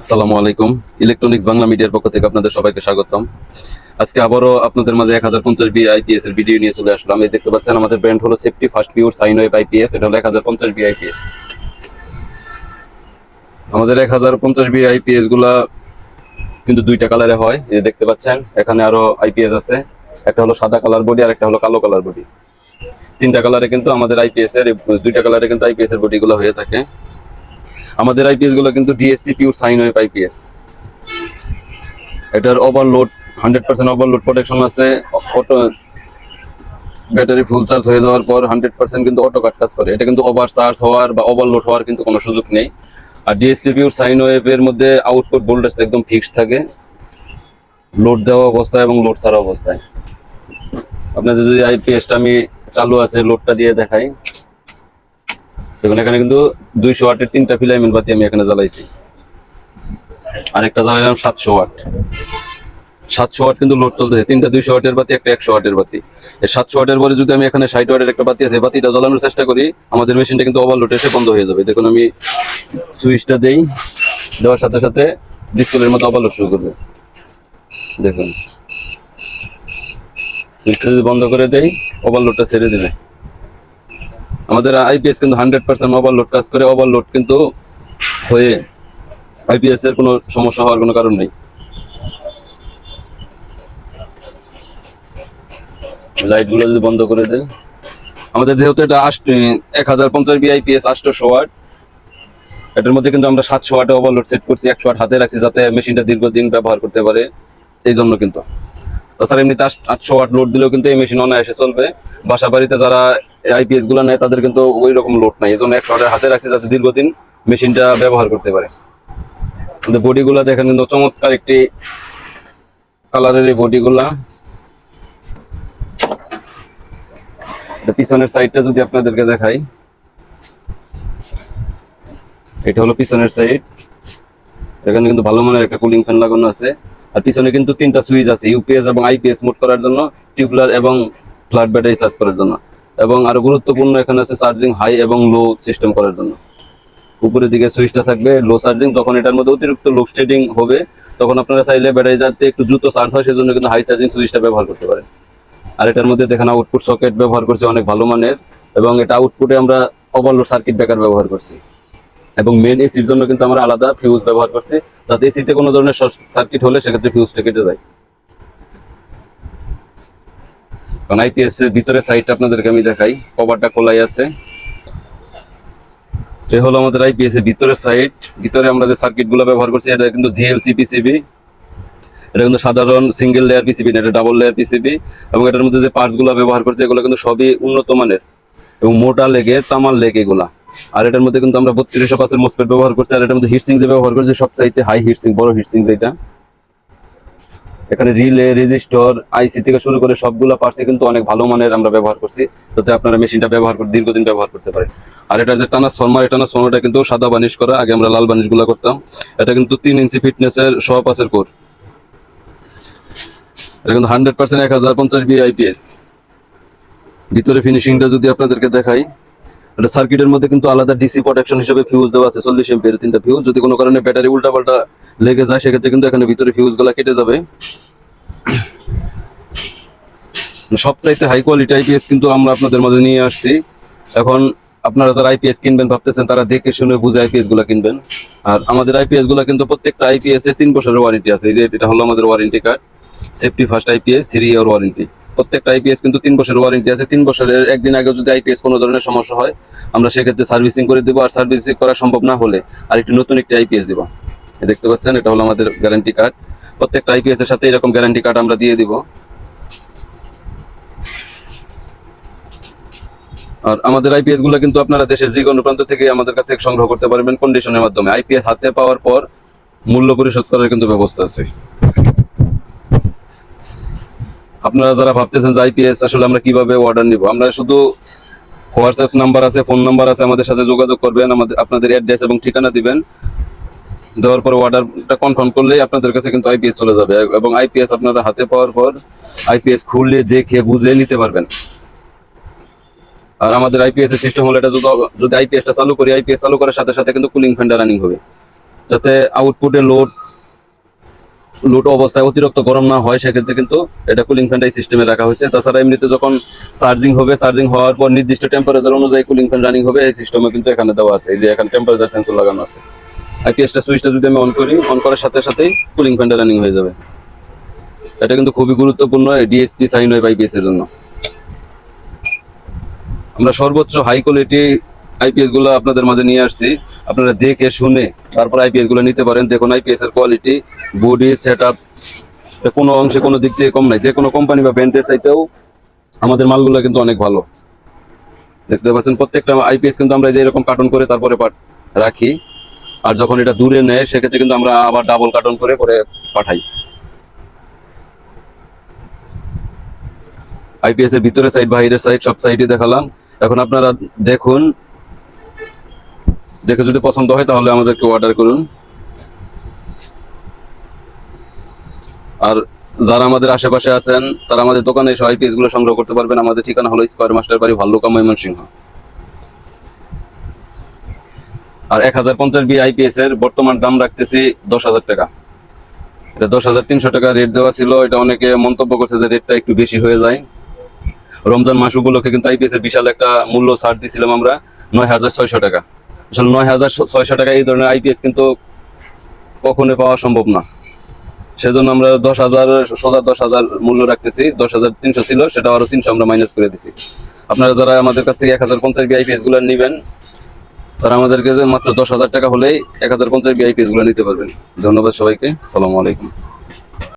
আসসালামু আলাইকুম। ইলেকট্রনিক্স বাংলা মিডিয়ার পক্ষ থেকে আপনাদের সবাইকে স্বাগতম। আজকে আবারও আপনাদের মাঝে এক হাজার পঞ্চাশ বি আইপিএস এর ভিডিও নিয়ে চলে আসলাম। এই দেখতে পাচ্ছেন, আমাদের ব্র্যান্ড হলো safety first pure sine wave IPS এটা হলো এক হাজার পঞ্চাশ বি আইপিএস আমাদের এক হাজার পঞ্চাশ বি আইপিএসগুলা কিন্তু দুইটা কালারে হয়। এই দেখতে পাচ্ছেন, এখানে আরও আইপিএস আছে। একটা হলো সাদা কালার বডি আর একটা হলো কালো কালার বডি তিনটা কালারে কিন্তু আমাদের আইপিএস এর, দুইটা কালারে কিন্তু আইপিএস এর বডি গুলো হয়ে থাকে। আমাদের আইপিএসগুলো কিন্তু DSP pure sine wave IPS এটার overload hundred percent overload protection আছে। অটো ব্যাটারি ফুল চার্জ হয়ে যাওয়ার পর হান্ড্রেড পার্সেন্ট কিন্তু অটো কাট কাজ করে। এটা কিন্তু ওভার চার্জ হওয়ার বা ওভারলোড হওয়ার কিন্তু কোনো সুযোগ নেই। আর ডিএসপি পিউর সাইন ওয়েবের মধ্যে আউটপুট ভোল্টেজ একদম ফিক্সড থাকে। লোড দেওয়া অবস্থায় এবং লোড ছাড়া অবস্থায়। আপনাদের যদি আইপিএসটা আমি চালু আছে লোডটা দিয়ে দেখাই। দেখুন, এখানে কিন্তু দুইশো ওয়াটের তিনটা ফিলামেন্ট বাতি আমি এখানে জ্বালাইছি। আরেকটা জ্বালাইলাম সাতশো ওয়াট। সাতশো ওয়াট কিন্তু লোড চলতেছে। তিনটা দুইশো ওয়াটের বাতি, একটা একশো ওয়াটের বাতি। এই সাতশো ওয়াটের পরে যদি আমি এখানে ষাট ওয়াটের একটা বাতি আছে বাতিটা জ্বালানোর চেষ্টা করি, আমাদের মেশিনটা কিন্তু ওভারলোড এসে বন্ধ হয়ে যাবে। দেখুন, আমি সুইচটা দেই, দেওয়ার সাথে সাথে ডিসপ্লের মতো ওভারলোড শুরু করবে। দেখুন, সুইচটা যদি বন্ধ করে দেই ওভারলোডটা ছেড়ে দিবে। আমাদের আইপিএস কিন্তু হান্ড্রেড পার্সেন্ট ওভারলোড কাজ করে ওভারলোড কিন্তু হয়ে আইপিএস এর কোনো সমস্যা হওয়ার কোনো কারণ নেই। লাইটগুলো যদি বন্ধ করে দেয়। আমাদের যেহেতু এটা এক হাজার পঞ্চাশ বিআইপিএস আটশোশো ওয়াট, এটার মধ্যে কিন্তু আমরা সাতশো ওয়াটে ওভারলোড সেট করছি, একশো ওয়াট হাতে রাখছি যাতে মেশিনটা দীর্ঘদিন ব্যবহার করতে পারে, এই জন্য কিন্তু। তাছাড়া এমনিতে আটশো ওয়াট লোড দিলেও কিন্তু এই মেশিন অনায়াসে চলবে। বাসা বাড়িতে যারা আইপিএসগুলো নেয়, তাদের কিন্তু ওই রকম লোড নাই। এই জন্য একশো ওয়াটের হাতে রাখছি যাতে দীর্ঘদিন মেশিনটা ব্যবহার করতে পারে। কিন্তু বডিগুলা দেখেন কিন্তু চমৎকার একটি কালারের এই বডিগুলা। এটা পিছনের সাইডটা যদি আপনাদেরকে দেখাই, এটা হলো পিছনের সাইড এখানে কিন্তু ভালো মানের একটা কুলিং ফ্যান লাগানো আছে। আর পিছনে কিন্তু তিনটা সুইচ আছে ইউপিএস এবং আইপিএস মোড করার জন্য টিউবলার এবং ফ্ল্যাট ব্যাটারি চার্জ করার জন্য। এবং আরও গুরুত্বপূর্ণ এখানে আছে চার্জিং হাই এবং লো সিস্টেম করার জন্য। উপরের দিকে সুইচটা থাকবে লো চার্জিং যখন এটার মধ্যে অতিরিক্ত লোডশেডিং হবে, তখন আপনারা চাইলে ব্যাটারি যাতে একটু দ্রুত চার্জ হয়, সেজন্য কিন্তু হাই চার্জিং সুইচটা ব্যবহার করতে পারেন। আর এটার মধ্যে দেখেন আউটপুট সকেট ব্যবহার করছি, অনেক ভালো মানের, এবং এটা আউটপুটে আমরা ওভারলোড সার্কিট ব্রেকার ব্যবহার করছি। এবং মেন এসির জন্য কিন্তু আমরা আলাদা ফিউজ ব্যবহার করছি, যাতে এসিতে কোনো ধরনের সার্কিট হলে সেক্ষেত্রে ফিউজটা কেটে যায়। কারণ আইপিএস এর ভিতরে সাইডটা আপনাদেরকে আমি দেখাই। কভারটা খোলাই আছে। এ হলো আমাদের আইপিএস এর ভিতরের সাইড ভিতরে আমরা যে সার্কিটগুলো ব্যবহার করছি, এটা কিন্তু জিএলসি পিসিবি এটা কিন্তু সাধারণ সিঙ্গেল লেয়ার পিসিবি না, এটা ডাবল লেয়ার পিসিবি এবং এটার মধ্যে যে পার্টসগুলো ব্যবহার করছে, এগুলো কিন্তু সবই উন্নত মানের এবং মোটা লেগে, তামার লেগ এগুলা। আর এটার মধ্যে কিন্তু আমরা বত্রিশশো পাঁচের মোসপেট ব্যবহার করছি, আর এটার মধ্যে হিটসিং যে ব্যবহার করছি, সবচাইতে হাই হিটসিং বড় হিটসিং যেটা। এখানে রিলে, রেজিস্টর আইসি থেকে শুরু করে সবগুলো পার্টসই কিন্তু অনেক ভালো মানের আমরা ব্যবহার করছি, যাতে আপনারা মেশিনটা ব্যবহার করে, দীর্ঘদিন ব্যবহার করতে পারেন। আর এটার যে ট্রান্সফর্মার এই ট্রান্সফর্মারটা কিন্তু সাদা বানিশ করা, আগে আমরা লাল বানিশগুলো করতাম। এটা কিন্তু তিন ইঞ্চি ফিটনেসের শ পাঁচের কোর এটা কিন্তু হান্ড্রেড পার্সেন্ট এক হাজার পঞ্চাশ বি আইপিএস ভিতরে ফিনিশিংটা যদি আপনাদেরকে দেখাই এটা সার্কিটের মধ্যে কিন্তু আলাদা ডিসি প্রোটেকশন হিসেবে ফিউজ দেওয়া আছে, চল্লিশ এমপিয়ার তিনটা ফিউজ যদি কোনো কারণে ব্যাটারি উল্টাপাল্টা লেগে যায়, সেক্ষেত্রে কিন্তু এখানে ভিতরে ফিউজগুলা কেটে যাবে। সবচাইতে হাই কোয়ালিটি আইপিএস কিন্তু আমরা আপনাদের মধ্যে নিয়ে আসছি। এখন আপনারা যারা আইপিএস কিনবেন, ভাবতেছেন তারা দেখে শুনে বুঝে আইপিএসগুলা কিনবেন। আর আমাদের আইপিএসগুলা কিন্তু প্রত্যেকটা আইপিএস এর তিন বছরের ওয়ারেন্টি আছে। এই যে এটা হলো আমাদের warranty card safety first IPS three year warranty প্রত্যেকটা আইপিএস কিন্তু তিন বছরের ওয়ারেন্টি আছে। তিন বছরের, একদিন আগে যদি আইপিএস কোনো ধরনের সমস্যা হয়, আমরা সেক্ষেত্রে সার্ভিসিং করে দেবো আর সার্ভিসিং করা সম্ভব না হলে আর একটি নতুন একটি আইপিএস দেবো। দেখতে পাচ্ছেন, এটা হলো আমাদের গ্যারান্টি কার্ড প্রত্যেকটা আইপিএস এর সাথে এরকম গ্যারান্টি কার্ড আমরা দিয়ে দিব। আর আমাদের আইপিএসগুলো কিন্তু আপনারা দেশের যে কোনো প্রান্ত থেকে আমাদের কাছ থেকে সংগ্রহ করতে পারবেন কন্ডিশনের মাধ্যমে। আইপিএস হাতে পাওয়ার পর মূল্য পরিশোধ করার কিন্তু ব্যবস্থা আছে। আপনারা যারা ভাবতেছেন যে আইপিএস আসলে আমরা কীভাবে অর্ডার নিব? আমরা শুধু হোয়াটসঅ্যাপ নাম্বার আছে ফোন নাম্বার আছে, আমাদের সাথে যোগাযোগ করবেন, আমাদের, আপনাদের অ্যাড্রেস এবং ঠিকানা দিবেন। দেওয়ার পর অর্ডারটা কনফার্ম করলেই আপনাদের কাছে কিন্তু আইপিএস চলে যাবে। এবং আইপিএস আপনারা হাতে পাওয়ার পর আইপিএস খুললে, দেখে, বুঝে নিতে পারবেন। আর আমাদের আইপিএস এর সিস্টেম হলো এটা যদি যদি আইপিএসটা চালু করি আইপিএস চালু করার সাথে সাথে কিন্তু কুলিং ফ্যানটা রানিং হবে। যাতে আউটপুটে লোড লোড অবস্থায় অতিরিক্ত গরম না হয়, সেক্ষেত্রে কিন্তু এটা কুলিং ফ্যানটা এই সিস্টেমে রাখা হয়েছে। তাছাড়া এমনিতে যখন চার্জিং হবে চার্জিং হওয়ার পর নির্দিষ্ট টেম্পারেচার অনুযায়ী কুলিং ফ্যান রানিং হবে, এই সিস্টেমে কিন্তু এখানে দেওয়া আছে। এই যে এখানে টেম্পারেচার সেন্সর লাগানো আছে। আইপিএসটা সুইচটা যদি আমি অন করি অন করার সাথে সাথেই কুলিং ফ্যানটা রানিং হয়ে যাবে। এটা কিন্তু খুবই গুরুত্বপূর্ণ ডিএসপি সাইন ওয়েভ আইপিএস এর জন্য। আমরা সর্বোচ্চ হাই কোয়ালিটি আইপিএসগুলো আপনাদের মাঝে নিয়ে আসছি। আপনারা দেখে শুনে তারপর আইপিএসগুলো নিতে পারেন। দেখুন আইপিএস এর কোয়ালিটি বডি সেট আপ কোনো অংশে কোনো দিক থেকে কম নাই। যে কোনো কোম্পানি বা ব্র্যান্ডের চাইতেও আমাদের মালগুলো কিন্তু অনেক ভালো। দেখতে পাচ্ছেন প্রত্যেকটা আইপিএস কিন্তু আমরা যে এরকম কার্টন করে তারপরে রাখি। আর যখন এটা দূরে নেয়, সেক্ষেত্রে কিন্তু আমরা আবার ডাবল কার্টন করে করে পাঠাই। আইপিএস এর ভিতরে সাইড বাইরের সাইড সব সাইডে দেখালাম। এখন আপনারা দেখুন দেখে যদি পছন্দ হয় তাহলে আমাদেরকে অর্ডার করুন। আর যারা আমাদের আশেপাশে আছেন, তারা আমাদের দোকানে এসে আইপিএসগুলো সংগ্রহ করতে পারবেন। আমাদের ঠিকানা হলো স্কোয়ার মাস্টার বাড়ি ভাল্লুকা, ময়মনসিংহ। আর এক হাজার পঞ্চাশ বি আইপিএস এর বর্তমান দাম রাখতেছি দশ হাজার টাকা। এটা দশ হাজার তিনশো টাকা রেট দেওয়া ছিল। এটা অনেকে মন্তব্য করছে যে রেটটা একটু বেশি হয়ে যায়। রমজান মাস উপলক্ষে কিন্তু আইপিএস এর বিশাল একটা মূল্য ছাড় দিয়েছিলাম আমরা, নয় হাজার ছয়শো টাকা। আসলে নয় হাজার ছয়শো টাকা এই ধরনের আইপিএস কিন্তু কখনোই পাওয়া সম্ভব না। সেজন্য আমরা দশ হাজার, সোজা দশ হাজার মূল্য রাখতেছি। দশ হাজার তিনশো ছিল, সেটা আরও তিনশো আমরা মাইনাস করে দিছি। আপনারা যারা আমাদের কাছ থেকে এক হাজার পঞ্চাশ বিআইপিএসগুলো নেবেন, তারা আমাদেরকে মাত্র দশ হাজার টাকা হলেই এক হাজার পঞ্চাশ বিআইপিএসগুলো নিতে পারবেন। ধন্যবাদ সবাইকে। সালামু আলাইকুম।